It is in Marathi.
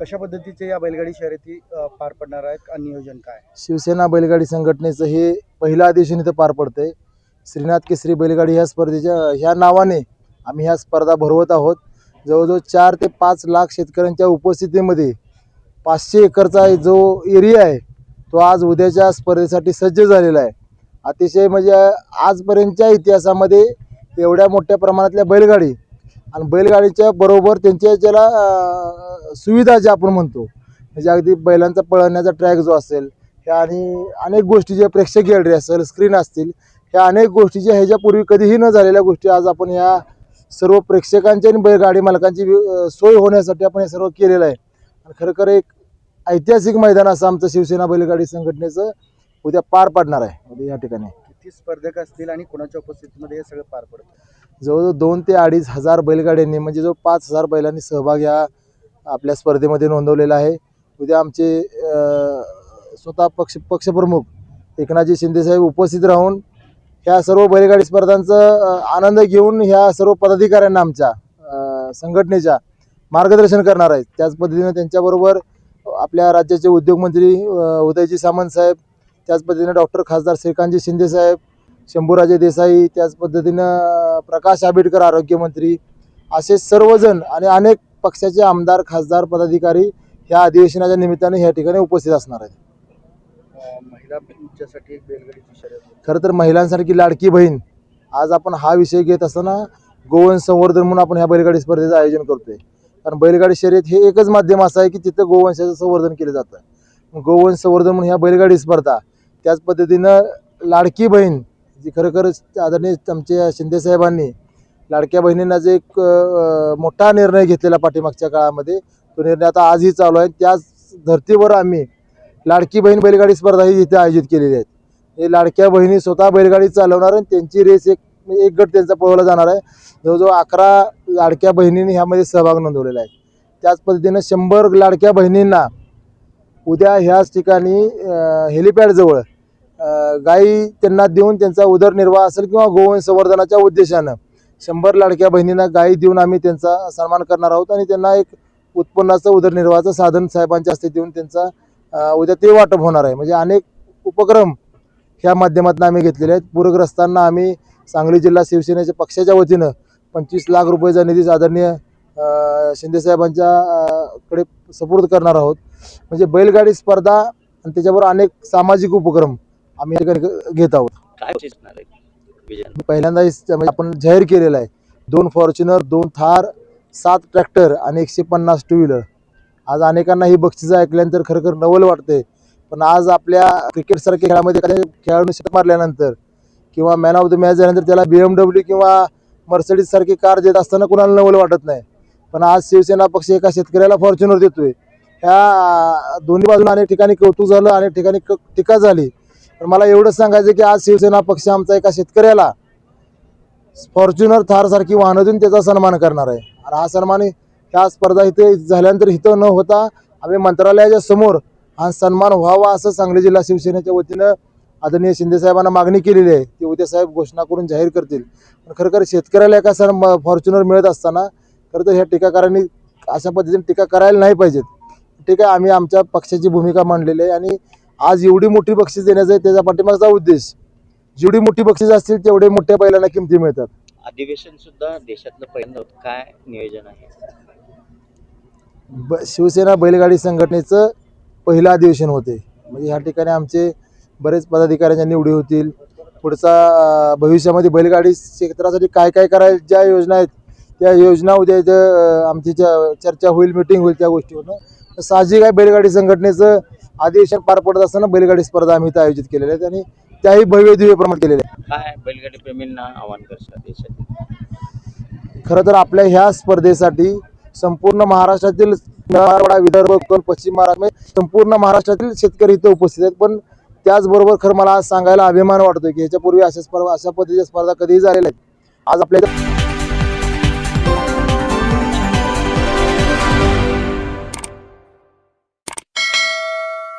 कशा पद्धतीचे या बैलगाडी शर्यती पार पडणार आहेत आणि नियोजन काय शिवसेना बैलगाडी संघटनेचं हे पहिलं अधिवेशन इथं पार पडतंय. श्रीनाथ केसरी बैलगाडी ह्या स्पर्धेच्या ह्या नावाने आम्ही ह्या स्पर्धा भरवत आहोत. जवळजवळ चार ते पाच लाख शेतकऱ्यांच्या उपस्थितीमध्ये पाचशे एकरचा जो एरिया आहे तो आज उद्याच्या स्पर्धेसाठी सज्ज झालेला आहे. अतिशय म्हणजे आजपर्यंतच्या इतिहासामध्ये एवढ्या मोठ्या प्रमाणातल्या बैलगाडी आणि बैलगाडीच्या बरोबर त्यांच्या ज्याला सुविधा ज्या आपण म्हणतो म्हणजे अगदी बैलांचा पळण्याचा ट्रॅक जो असेल ह्या आणि अनेक गोष्टी ज्या प्रेक्षक गॅलरी असेल स्क्रीन असतील ह्या अनेक गोष्टी ज्या ह्याच्यापूर्वी कधीही न झालेल्या गोष्टी आज आपण या सर्व प्रेक्षकांची आणि बैलगाडी मालकांची सोय होण्यासाठी आपण हे सर्व केलेलं आहे. आणि खरंखर एक ऐतिहासिक मैदान असं आमचं शिवसेना बैलगाडी संघटनेचं उद्या पार पाडणार आहे. उद्या या ठिकाणी. किती स्पर्धक असतील आणि कोणाच्या उपस्थितीमध्ये हे सगळं पार पडतं? जवळजवळ दोन ते अडीच हजार बैलगाड्यांनी म्हणजे जो पाच हजार बैलांनी सहभाग या आपल्या स्पर्धेमध्ये नोंदवलेला आहे. उद्या आमचे स्वतः पक्ष पक्षप्रमुख एकनाथजी शिंदेसाहेब उपस्थित राहून ह्या सर्व बैलगाडी स्पर्धांचा आनंद घेऊन ह्या सर्व पदाधिकाऱ्यांना आमच्या संघटनेच्या मार्गदर्शन करणार आहेत. त्याच पद्धतीनं त्यांच्याबरोबर आपल्या राज्याचे उद्योगमंत्री उदयजी सामंत साहेब त्याच पद्धतीनं डॉक्टर खासदार श्रीकांतजी शिंदेसाहेब शंभूराजे देसाई त्याच पद्धतीनं प्रकाश आंबेडकर आरोग्यमंत्री असे सर्वजण आणि अनेक पक्षाचे आमदार खासदार पदाधिकारी ह्या अधिवेशनाच्या निमित्ताने ह्या ठिकाणी उपस्थित असणार आहेत. खरं तर महिलांसारखी लाडकी बहीण आज आपण हा विषय घेत असताना गोवन संवर्धन म्हणून आपण ह्या बैलगाडी स्पर्धेचं आयोजन करतोय. कारण बैलगाडी शर्यत हे एकच माध्यम असं आहे की तिथं गोवंशाचं संवर्धन केलं जातं. गोवंश संवर्धन म्हणून ह्या बैलगाडी स्पर्धा त्याच पद्धतीनं लाडकी बहीण जी खरोखरच आदरणीय आमच्या शिंदेसाहेबांनी लाडक्या बहिणींना जे एक मोठा निर्णय घेतलेला पाठीमागच्या काळामध्ये तो निर्णय आता आजही चालू आहे. त्याच धर्तीवर आम्ही लाडकी बहीण बैलगाडी स्पर्धा ही इथे आयोजित केलेली आहेत हे लाडक्या बहिणी स्वतः बैलगाडी चालवणार आणि त्यांची रेस एक एक गट त्यांचा पळवला जाणार आहे. जवळजवळ अकरा लाडक्या बहिणींनी ह्यामध्ये सहभाग नोंदवलेला आहे. त्याच पद्धतीनं शंभर लाडक्या बहिणींना उद्या ह्याच ठिकाणी हेलिपॅडजवळ गाई त्यांना देऊन त्यांचा उदरनिर्वाह असेल किंवा गोवंश संवर्धनाच्या उद्देशानं शंभर लाडक्या बहिणींना गाई देऊन आम्ही त्यांचा सन्मान करणार आहोत आणि त्यांना एक उत्पन्नाचं उदरनिर्वाहाचं साधन साहेबांच्या हस्ते देऊन त्यांचा उद्या ते वाटप होणार आहे. म्हणजे अनेक उपक्रम ह्या माध्यमातून आम्ही घेतलेले आहेत. पूरग्रस्तांना आम्ही सांगली जिल्हा शिवसेनेच्या पक्षाच्या वतीनं पंचवीस लाख रुपयाचा निधी आदरणीय शिंदेसाहेबांच्या कडे सपोर्ट करणार आहोत. म्हणजे बैलगाडी स्पर्धा आणि त्याच्याबरोबर अनेक सामाजिक उपक्रम आम्ही घेत आहोत. काय आहे पहिल्यांदा स- म्हणजे आपण जाहीर केलेलं आहे दोन फॉर्च्युनर दोन थार सात ट्रॅक्टर आणि एकशे पन्नास टू व्हीलर आज अनेकांना ही बक्षिसं ऐकल्यानंतर खरं खरं नवल वाटते पण आज आपल्या क्रिकेटसारख्या खेळामध्ये एखाद्या खेळाडूने शतक मारल्यानंतर किंवा मॅन ऑफ द मॅच झाल्यानंतर त्याला बी एम डब्ल्यू किंवा मर्सडीज सारखी कार देत असताना कुणाला नवल वाटत नाही. पण आज शिवसेना पक्ष एका शेतकऱ्याला फॉर्च्युनर देतोय. ह्या दोन्ही बाजूला अनेक ठिकाणी कौतुक झालं अनेक ठिकाणी टीका झाली. पण मला एवढंच सांगायचं की आज शिवसेना पक्ष आमचा एका शेतकऱ्याला फॉर्च्युनर थार सारखी वाहनं देऊन त्याचा सन्मान करणार आहे. आणि हा सन्मान ह्या स्पर्धा इथे झाल्यानंतर इथं न होता आम्ही मंत्रालयाच्या समोर हा सन्मान व्हावा असं सांगली जिल्हा शिवसेनेच्या वतीनं आदरणीय शिंदेसाहेबांना मागणी केलेली आहे. ती उद्या साहेब घोषणा करून जाहीर करतील. पण खरं खर शेतकऱ्याला एका सण फॉर्च्युनर मिळत असताना खरं तर ह्या टीकाकारांनी अशा पद्धतीने टीका करायला नाही पाहिजेत. ठीक आहे आम्ही आमच्या पक्षाची भूमिका मांडलेली आहे आणि आज एवढी मोठी बक्षीस देण्याचा आहे त्याच्या पाठीमागचा उद्देश जेवढी मोठी बक्षीस असतील तेवढे मोठ्या बैलांना किमती मिळतात. अधिवेशन सुद्धा देशातलं पहिलं काय नियोजन आहे? ब शिवसेना बैलगाडी संघटनेचं पहिलं अधिवेशन होते. म्हणजे ह्या ठिकाणी आमचे बरेच पदाधिकाऱ्यांच्या निवडी होतील. पुढचा भविष्यामध्ये बैलगाडी क्षेत्रासाठी काय काय करायला ज्या योजना आहेत त्या योजना उद्या आमची च- चर्चा होईल मिटिंग होईल त्या गोष्टीवरनं साहजिक आहे बैलगाडी संघटनेचं अधिवेशन पार पडत असताना बैलगाडी स्पर्धा आम्ही इथं आयोजित केलेल्या आहेत आणि त्याही भव्य दिव्य प्रमाणात केलेल्या आहेत काय बैलगाडी प्रेमींना आव्हान करतात देशात? खरं तर आपल्या ह्या स्पर्धेसाठी संपूर्ण महाराष्ट्रातील मराठवाडा विदर्भ कोकण पश्चिम महाराष्ट्र म्हणजे संपूर्ण महाराष्ट्रातील शेतकरी इथे उपस्थित आहेत. पण त्याचबरोबर खरं मला आज सांगायला अभिमान वाटतोय की ह्याच्यापूर्वी अशा स्पर्धा अशा पद्धतीच्या स्पर्धा कधीही झालेल्या आहेत आज आपल्या